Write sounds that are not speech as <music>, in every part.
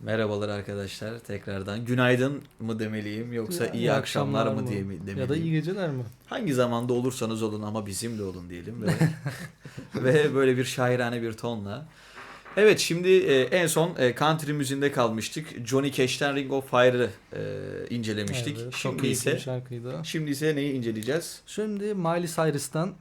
Merhabalar arkadaşlar tekrardan. Günaydın mı demeliyim yoksa Ya, iyi, iyi akşamlar, akşamlar mı mı? diye mi demeliyim? Ya da iyi geceler mi? Hangi zamanda olursanız olun ama bizimle olun diyelim ve <laughs> <laughs> ve böyle bir şairane bir tonla. Evet şimdi e, en son e, country müziğinde kalmıştık. Johnny Cash'ten Ring of Fire'ı e, incelemiştik. Evet, şimdi ise şarkıydı. şimdi ise neyi inceleyeceğiz? Şimdi Miley Cyrus'tan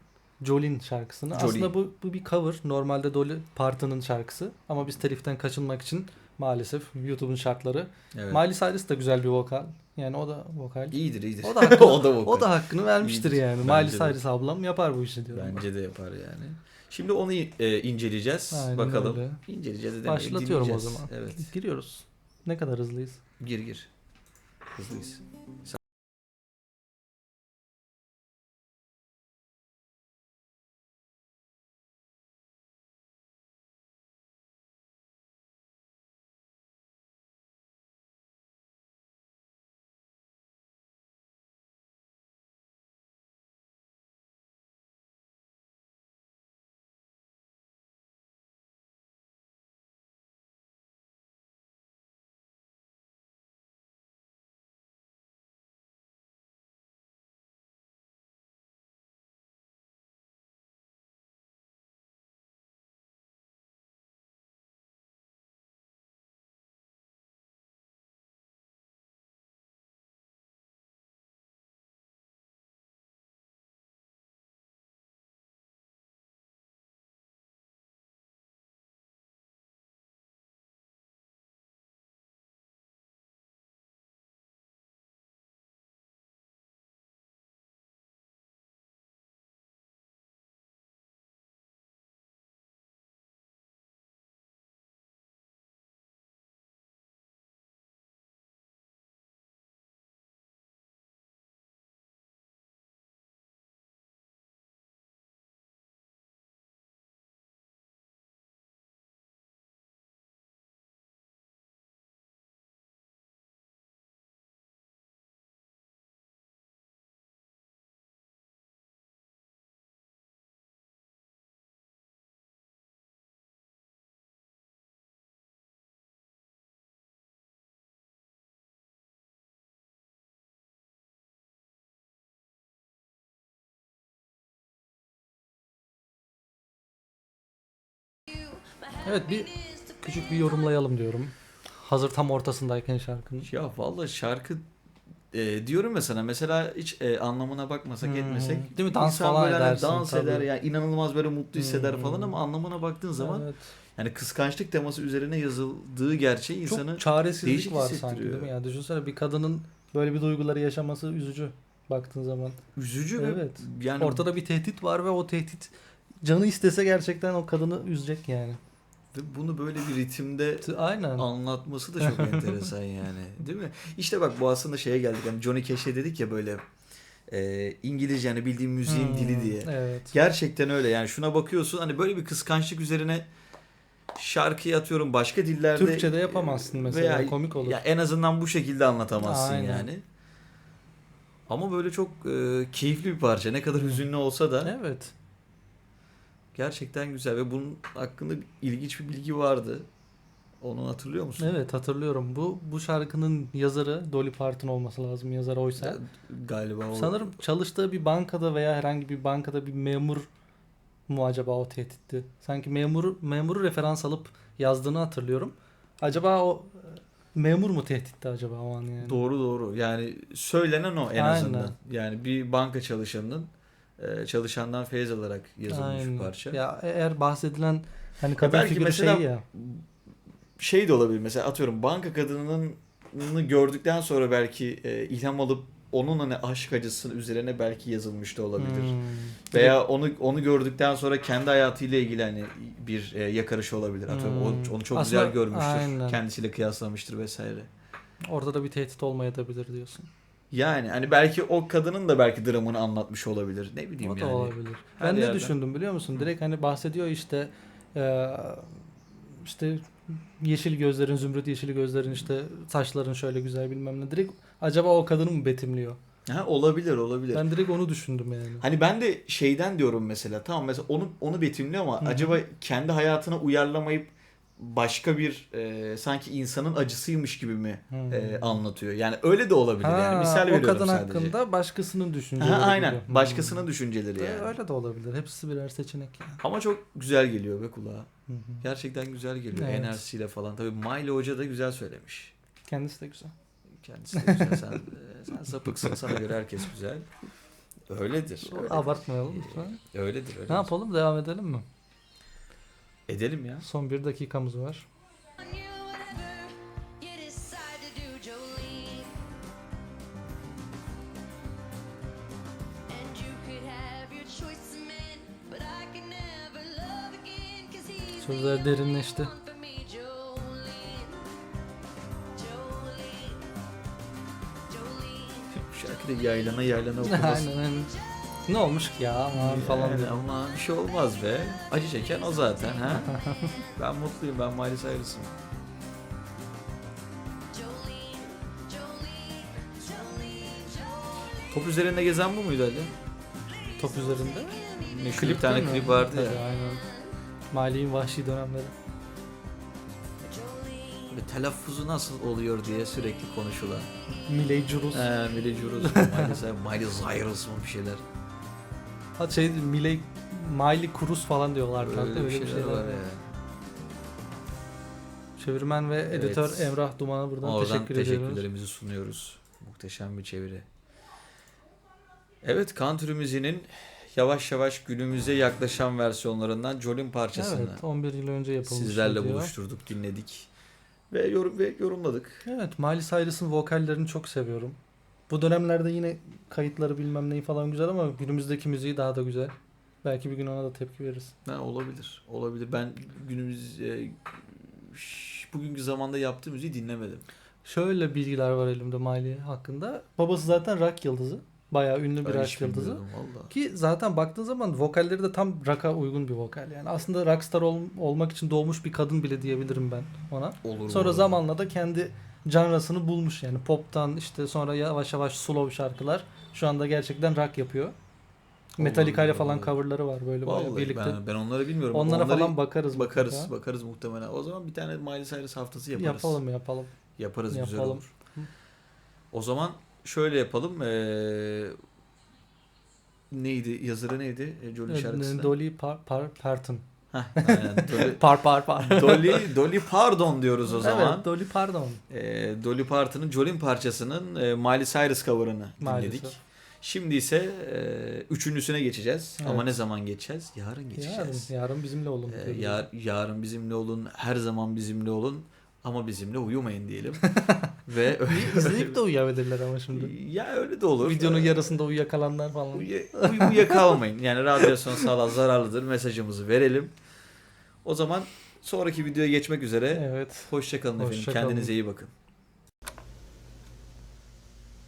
Jolene şarkısını. Jolene. Aslında bu, bu bir cover. Normalde Dolly Parton'ın şarkısı. Ama biz teliften kaçınmak için maalesef YouTube'un şartları. Evet. Miley Cyrus da güzel bir vokal. Yani o da vokal. İyidir iyidir. O da hakkını, <laughs> o da vokal. o da hakkını vermiştir İyidir. yani. Bence Miley de. Cyrus ablam yapar bu işi diyorum. Bence de yapar yani. Şimdi onu e, inceleyeceğiz. Aynen Bakalım. öyle. İnceleyeceğiz de demeyelim, Başlatıyorum o zaman. Evet. Giriyoruz. Ne kadar hızlıyız? Gir gir. Hızlıyız. Evet bir küçük bir yorumlayalım diyorum. Hazır tam ortasındayken şarkının. Ya valla şarkı e, diyorum ya sana mesela hiç e, anlamına bakmasak etmesek Değil mi? Dans insan falan böyle hani edersin, dans tabii. eder yani inanılmaz böyle mutlu hisseder falan ama anlamına baktığın zaman Evet. yani kıskançlık teması üzerine yazıldığı gerçeği insanı Çok çaresizlik değişik var sanki hissettiriyor. değil mi? Yani düşünsene bir kadının böyle bir duyguları yaşaması üzücü baktığın zaman. üzücü ve Evet. yani Ortada bir tehdit var ve o tehdit canı istese gerçekten o kadını üzecek yani. Ve bunu böyle bir ritimde Aynen. anlatması da çok enteresan <laughs> yani değil mi? İşte bak bu aslında şeye geldik hani Johnny Cash'e dedik ya böyle e, İngilizce yani bildiğim müziğin Hmm, dili diye. Evet. Gerçekten öyle yani şuna bakıyorsun hani böyle bir kıskançlık üzerine şarkıyı atıyorum başka dillerde Türkçe'de yapamazsın mesela veya komik olur. ya en azından bu şekilde anlatamazsın Aynen. yani. Ama böyle çok e, keyifli bir parça. Ne kadar hüzünlü olsa da Evet. Gerçekten güzel ve bunun hakkında ilginç bir bilgi vardı. Onu hatırlıyor musun? Evet hatırlıyorum. Bu bu şarkının yazarı Dolly Parton olması lazım yazar oysa. Ya, Galiba o. Sanırım çalıştığı bir bankada veya herhangi bir bankada bir memur mu acaba o tehditti? Sanki memuru memuru referans alıp yazdığını hatırlıyorum. Acaba o memur mu tehditti acaba o an yani? Doğru doğru. Yani söylenen o en Aynen. azından. Yani bir banka çalışanının çalışandan feyz alarak yazılmış Aynen. bir parça. Ya eğer bahsedilen hani kadın belki figürü mesela- şey ya. şey de olabilir mesela atıyorum banka kadınının gördükten sonra belki e, ilham alıp onun hani aşk acısı üzerine belki yazılmış da olabilir. Hmm. Veya onu onu gördükten sonra kendi hayatıyla ilgili hani bir e, yakarış olabilir. Atıyorum Hmm. onu çok Aslında- güzel görmüştür. aynen. Kendisiyle kıyaslamıştır vesaire. Orada da bir tehdit olmayabilir diyorsun. Yani hani belki o kadının da belki dramını anlatmış olabilir. Ne bileyim O da yani. olabilir. Her Ben yerden. düşündüm biliyor musun? Direkt hani bahsediyor işte e, işte yeşil gözlerin, zümrüt yeşili gözlerin işte saçların şöyle güzel bilmem ne. Direkt acaba o kadını mı betimliyor? Ha, olabilir olabilir. Ben direkt onu düşündüm yani. Hani ben de şeyden diyorum mesela tamam mesela onu onu betimliyor ama Hı hı. acaba kendi hayatına uyarlamayıp başka bir e, sanki insanın acısıymış gibi mi Hmm. e, anlatıyor. Yani öyle de olabilir Ha, yani. Misal o veriyorum kadın sadece. hakkında başkasının düşünceleri. Ha, aynen. gibi. Hmm. Başkasının düşünceleri Ee, yani. Öyle de olabilir. Hepsi birer seçenek yani. Ama çok güzel geliyor be kulağa. Hı. Gerçekten güzel geliyor. Evet. Enerjisiyle falan. Tabii Miley Hoca da güzel söylemiş. Kendisi de güzel. Kendisi de güzel. sen, e, sen sapıksın. Sana göre herkes güzel. Öyledir. öyledir. Abartmayalım lütfen. Öyledir. öyledir. Ne yapalım? Devam edelim mi? Edelim ya. Son bir dakikamız var. Sözler derinleşti. şarkıyı da yaylana yaylana <laughs> okuması. aynen aynen. Ne olmuş ki ya aman falan diyor. ama bir şey olmaz be. Acı çeken o zaten ha. <laughs> ben mutluyum. Ben Miley Cyrus'ım. Top üzerinde gezen bu muydu Ali? Top üzerinde. Meşhur bir tane değil mi? klip vardı Tabii, ya. Aynen. Mali'nin vahşi dönemleri. Ve telaffuzu nasıl oluyor diye sürekli konuşulan. Miley Cyrus. Ee, Miley Cyrus Miley Cyrus, Miley Cyrus mu bir şeyler. Ha şey Miley Miley Cruz falan diyorlar. Öyle, Öyle, bir şeyler var ya. Çevirmen ve editör Evet. Emrah Duman'a buradan Oradan teşekkür ediyoruz. teşekkürlerimizi sunuyoruz. Muhteşem bir çeviri. Evet, country müziğinin yavaş yavaş günümüze yaklaşan versiyonlarından Jolin parçasını Evet 11 yıl önce yapılmış. sizlerle video. buluşturduk, dinledik ve yorum ve yorumladık. Evet Miley Cyrus'ın vokallerini çok seviyorum. Bu dönemlerde yine kayıtları bilmem neyi falan güzel ama günümüzdeki müziği daha da güzel. Belki bir gün ona da tepki veririz. Ha, olabilir. Olabilir. Ben günümüz e, bugünkü zamanda yaptığı müziği dinlemedim. Şöyle bilgiler var elimde Miley hakkında. Babası zaten rock yıldızı. Bayağı ünlü bir Ben rock yıldızı. bilmiyordum valla. Ki zaten baktığın zaman vokalleri de tam rock'a uygun bir vokal. Yani aslında rockstar ol- olmak için doğmuş bir kadın bile diyebilirim ben ona. Olur. Sonra olur. zamanla da kendi janrasını bulmuş yani pop'tan işte sonra yavaş yavaş slow şarkılar. Şu anda gerçekten rock yapıyor. Metallica ile falan coverları var böyle bayağı Vallahi birlikte. ben, ben onları bilmiyorum. Onlara Onları falan bakarız. bakarız. mutlaka. Bakarız muhtemelen. O zaman bir tane Miley Cyrus haftası yaparız. Yapalım yapalım. Yaparız güzel Yapalım. olur. O zaman şöyle yapalım. Ee, neydi? Yazarı neydi? E, Jolly şarkısında. Dolly Par Par Parton. Heh, aynen. Dolly, <laughs> Par Par Par. Dolly, Dolly Pardon diyoruz o zaman. Evet Dolly Pardon. Ee, Dolly Parton'ın Jolin parçasının e, Miley Cyrus cover'ını Maalesef. dinledik. Şimdi ise e, üçüncüsüne geçeceğiz. Ama Evet. ne zaman geçeceğiz? Yarın geçeceğiz. Yarın, yarın bizimle olun. Diyoruz. yar, yarın bizimle olun, her zaman bizimle olun ama bizimle uyumayın diyelim. <laughs> Ve İzleyip de uyuyabilirler ama şimdi. ya öyle de olur. Videonun Ee, yarısında uyuyakalanlar falan. Uy- uyuyakalmayın. Yani radyasyon sağlığa zararlıdır. Mesajımızı verelim. O zaman sonraki videoya geçmek üzere. Evet. Hoşçakalın efendim. Hoşça kalın. Kendinize iyi bakın.